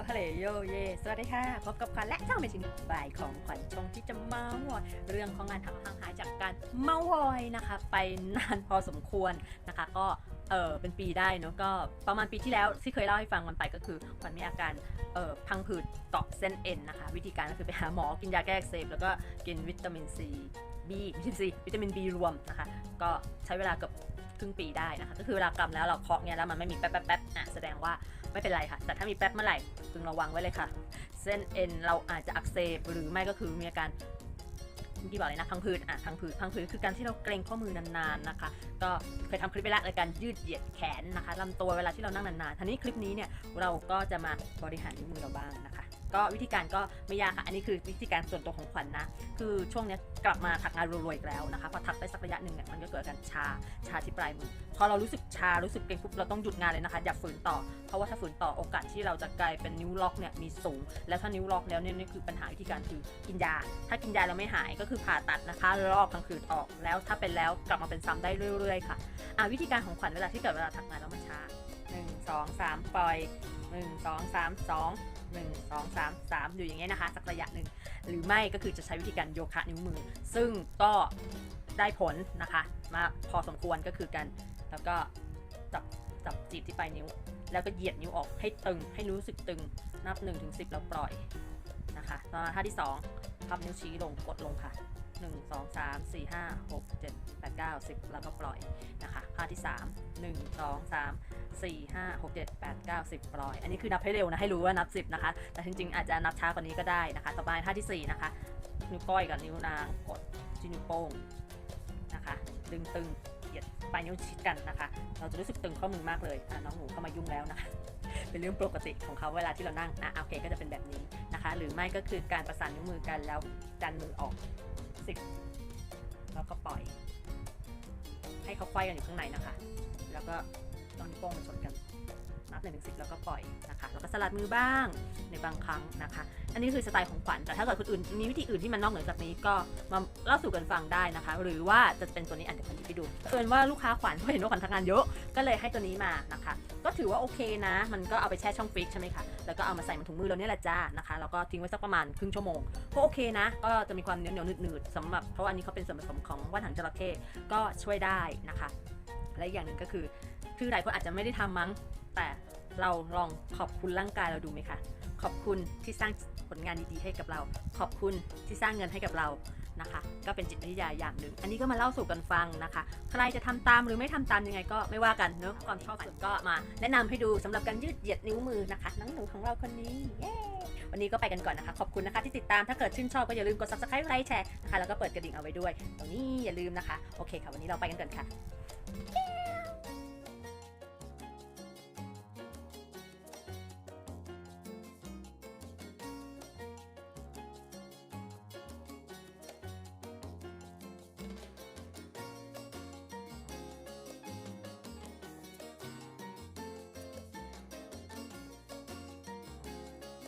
ลฮัลโหลโยเย สวัสดีค่ะ พบกับขวัญและช่องเมชินบ่ายของขวัญชงที่จะเมาส์มอยเรื่องของงานทำห่างหายจากการเมาส์มอยนะคะ ไปนานพอสมควรนะคะ ก็เออเป็นปีได้เนอะก็ประมาณปีที่แล้วที่เคยเล่าให้ฟังมันไปก็คือขวัญมีอาการเออพังผืดเกาะเส้นเอ็นนะคะ วิธีการก็คือไปหาหมอกินยาแก้อักเสบแล้วก็กินวิตามินซีบีวิตามินซีวิตามินบีรวมนะคะ ก็ใช้เวลาเกือบ ครึ่งปีได้นะคะ ก็คือเวลากำแล้วเราเคาะเนี่ยแล้วมันไม่มีแป๊บแป๊บแป๊บอะแสดงว่าไม่เป็นไรค่ะ แต่ถ้ามีแป๊บเมื่อไหร่พึงระวังไว้เลยค่ะ เส้นเอ็นเราอาจจะอักเสบหรือไม่ก็คือมีอาการเมื่บอกเลยนะพังผืดอะพังผืดพังผืดคือการที่เราเกรงข้อมือนานๆนะคะ ก็เคยทำคลิปไปแล้วในการยืดเหยียดแขนนะคะลำตัวเวลาที่เรานั่งนานๆทีนี้คลิปนี้เนี่ยเราก็จะมาบริหารนิ้วมือเราบ้างนะคะก็วิธีการก็ไม่ยากค่ะ อันนี้คือวิธีการส่วนตัวของขวัญนะคือช่วงนี้กลับมาถักงานรัวๆอีกแล้วนะคะ พอถักได้สักระยะหนึ่งเนี่ยมันก็เกิดการชา ชาที่ปลายมือ พอเรารู้สึกชา รู้สึกเกร็งปุ๊บ เราต้องหยุดงานเลยนะคะ อย่าฝืนต่อ เพราะว่าถ้าฝืนต่อโอกาสที่เราจะกลายเป็นนิ้วล็อกเนี่ยมีสูง แล้วถ้านิ้วล็อกแล้วเนี่ยนี่คือปัญหาวิธีการคือกินยา ถ้ากินยาแล้วไม่หายก็คือผ่าตัดนะคะ ลอกทั้งคืนออก แล้วถ้าเป็นแล้วกลับมาเป็นซ้ำได้เรื่อย ๆ ค่ะ อะวิธีการของขวัญเวลาที่เกิดเวลาถักงานแล้วมันชาหนึ่งสองสามปล่อย หนึ่งสองสามสองหนึ่งสองสามสามอยู่อย่างเงี้ยนะคะสักระยะหนึ่ง หรือไม่ก็คือจะใช้วิธีการโยคะนิ้วมือ ซึ่งก็ได้ผลนะคะมาพอสมควรก็คือการแล้วก็จับจับจีบที่ปลายนิ้ว แล้วก็เหยียดนิ้วออกให้ตึงให้รู้สึกตึงนับ1นถึงสิแล้วปล่อยนะคะต่อมาท่าที่ 2 พับนิ้วชี้ลงกดลงค่ะ 1 2 3 4 5 6 7 8 9 10 แล้วก็ปล่อยนะคะ ท่าที่ 3 1 2 3 4 5 6 7 8 9 10ปล่อย อันนี้คือนับให้เร็วนะให้รู้ว่านับ 10 นะคะ แต่จริงๆ อาจจะนับช้ากว่านี้ก็ได้นะคะ ต่อไปท่าที่ 4 นะคะ นิ้วก้อยกับนิ้วนางกดที่นิ้วโป้งนะคะ ดึงตึงเหยียดปลายนิ้วชิดกันนะคะ เราจะรู้สึกตึงข้อมือมากเลยอะน้องหนูเข้ามายุ่งแล้วนะคะเป็นเรื่องปกติของเขาเวลาที่เรานั่งนะโอเคก็จะเป็นแบบนี้นะคะ หรือไม่ก็คือการประสานนิ้วมือกันแล้วดันมือออก ไขว้กันอยู่ข้างในนะคะ แล้วก็ต้องนิ้วโป้งมาชน นนับหนึ่งถึงสิบแล้วก็ปล่อยนะคะแล้วก็สลัดมือบ้างในบางครั้งนะคะ อันนี้คือสไตล์ของขวัญแต่ถ้าเกิดคนอื่นมีวิธีอื่นที่มันนอกเหนือจากนี้ก็มาเล่าสู่กันฟังได้นะคะ หรือว่าจะเป็นตัวนี้อ่านเดี๋ยวขวัญหยิบไปดูเอินว่าลูกค้าขวัญเขาเห็นว่าขวัญทำงานเยอะก็เลยให้ตัวนี้มานะคะ ก็ถือว่าโอเคนะ มันก็เอาไปแช่ช่องฟรีซใช่ไหมคะแล้วก็เอามาใส่มันถุงมือเราเนี่ยแหละจ้านะคะแล้วก็ทิ้งไว้สักประมาณครึ่งชั่วโมงก็โอเคนะ ก็จะมีความเหนียวเหนียวหนืดๆสำหรับเพราะว่าอันนี้เขาเป็นส่วนผสมของว่านหางจระเข้ก็ช่วยได้นะคะ และอย่างหนึ่งก็คือคือหลายคนอาจจะไม่ได้ทำมั้ง แต่เราลองขอบคุณร่างกายเราดูไหมคะ ขอบคุณที่สร้างผลงานดีๆให้กับเรา ขอบคุณที่สร้างเงินให้กับเรานะคะ ก็เป็นจิตวิทยาอย่างหนึ่ง อันนี้ก็มาเล่าสู่กันฟังนะคะ ใครจะทำตามหรือไม่ทำตามยังไงก็ไม่ว่ากันเนอะความชอบส่วนก็มา แนะนำให้ดูสำหรับการยืดเหยียดนิ้วมือนะคะน้องหนูของเราคนนี้เย้วันนี้ก็ไปกันก่อนนะคะ ขอบคุณนะคะที่ติดตามถ้าเกิดชื่นชอบก็อย่าลืมกด subscribe ไลค์แชร์นะคะแล้วก็เปิดกระดิ่งเอาไว้ด้วย ตรงนี้อย่าลืมนะคะ โอเคค่ะวันนี้เราไปกันก่อนค่ะ